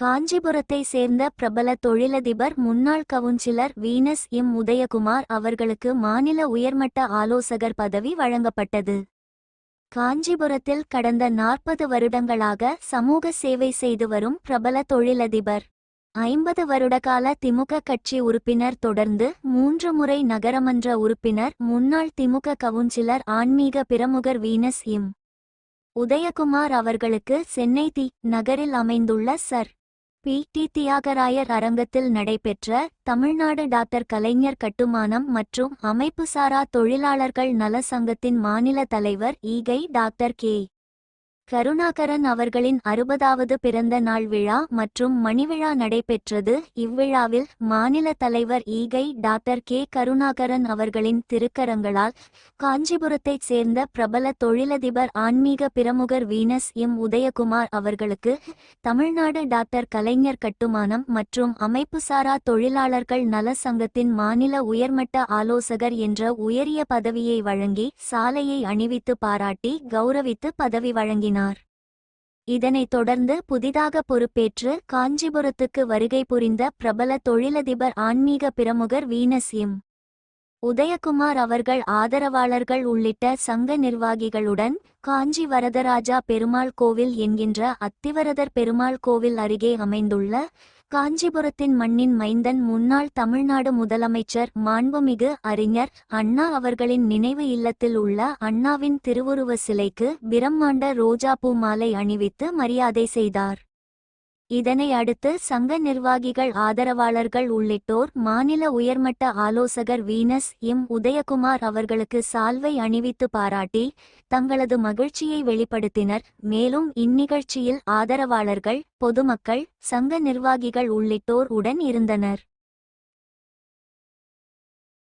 காஞ்சிபுரத்தை சேர்ந்த பிரபல தொழிலதிபர் முன்னாள் கவுன்சிலர் வீனஸ் எம். உதயகுமார் அவர்களுக்கு மாநில உயர்மட்ட ஆலோசகர் பதவி வழங்கப்பட்டது. காஞ்சிபுரத்தில் கடந்த நாற்பது வருடங்களாக சமூக சேவை செய்து வரும் பிரபல தொழிலதிபர். ஐம்பது வருடகால திமுக கட்சி உறுப்பினர் தொடர்ந்து மூன்று முறை நகரமன்ற உறுப்பினர் முன்னாள் திமுக கவுன்சிலர் ஆன்மீக பிரமுகர் வீனஸ் எம். உதயகுமார் அவர்களுக்கு சென்னை தி நகரில் அமைந்துள்ள சர். பி. டி. தியாகராயர் அரங்கத்தில் நடைபெற்ற தமிழ்நாடு டாக்டர் கலைஞர் கட்டுமானம் மற்றும் அமைப்புசாரா தொழிலாளர்கள் நல சங்கத்தின் மாநில தலைவர் ஈகை டாக்டர் கே. கருணாகரன் அவர்களின் அறுபதாவது பிறந்த நாள் விழா மற்றும் மணிவிழா நடைபெற்றது. இவ்விழாவில் மாநில தலைவர் ஈகை டாக்டர் கே. கருணாகரன் அவர்களின் திருக்கரங்களால் காஞ்சிபுரத்தைச் சேர்ந்த பிரபல தொழிலதிபர் ஆன்மீக பிரமுகர் வீனஸ் எம். உதயகுமார் அவர்களுக்கு தமிழ்நாடு டாக்டர் கலைஞர் கட்டுமானம் மற்றும் அமைப்புசாரா தொழிலாளர்கள் நல சங்கத்தின் மாநில உயர்மட்ட ஆலோசகர் என்ற உயரிய பதவியை வழங்கி சாலையை அணிவித்து பாராட்டி கௌரவித்து பதவி வழங்கினார். இதனைத் தொடர்ந்து புதிதாக பொறுப்பேற்று காஞ்சிபுரத்துக்கு வருகை புரிந்த பிரபல தொழிலதிபர் ஆன்மீக பிரமுகர் வீனஸ் எம். உதயகுமார் அவர்கள் ஆதரவாளர்கள் உள்ளிட்ட சங்க நிர்வாகிகளுடன் காஞ்சி வரதராஜா பெருமாள் கோவில் என்கின்ற அத்திவரதர் பெருமாள் கோவில் அருகே அமைந்துள்ள காஞ்சிபுரத்தின் மண்ணின் மைந்தன் முன்னாள் தமிழ்நாடு முதலமைச்சர் மாண்புமிகு அறிஞர் அண்ணா அவர்களின் நினைவு இல்லத்தில் உள்ள அண்ணாவின் திருவுருவ சிலைக்கு பிரம்மாண்ட ரோஜாப்பூ மாலை அணிவித்து மரியாதை செய்தார். இதனை அடுத்து சங்க நிர்வாகிகள் ஆதரவாளர்கள் உள்ளிட்டோர் மாநில உயர்மட்ட ஆலோசகர் வீனஸ் எம். உதயகுமார் அவர்களுக்கு சால்வை அணிவித்து பாராட்டி தங்களது மகிழ்ச்சியை வெளிப்படுத்தினர். மேலும் இந்நிகழ்ச்சியில் ஆதரவாளர்கள் பொதுமக்கள் சங்க நிர்வாகிகள் உள்ளிட்டோர் உடன் இருந்தனர்.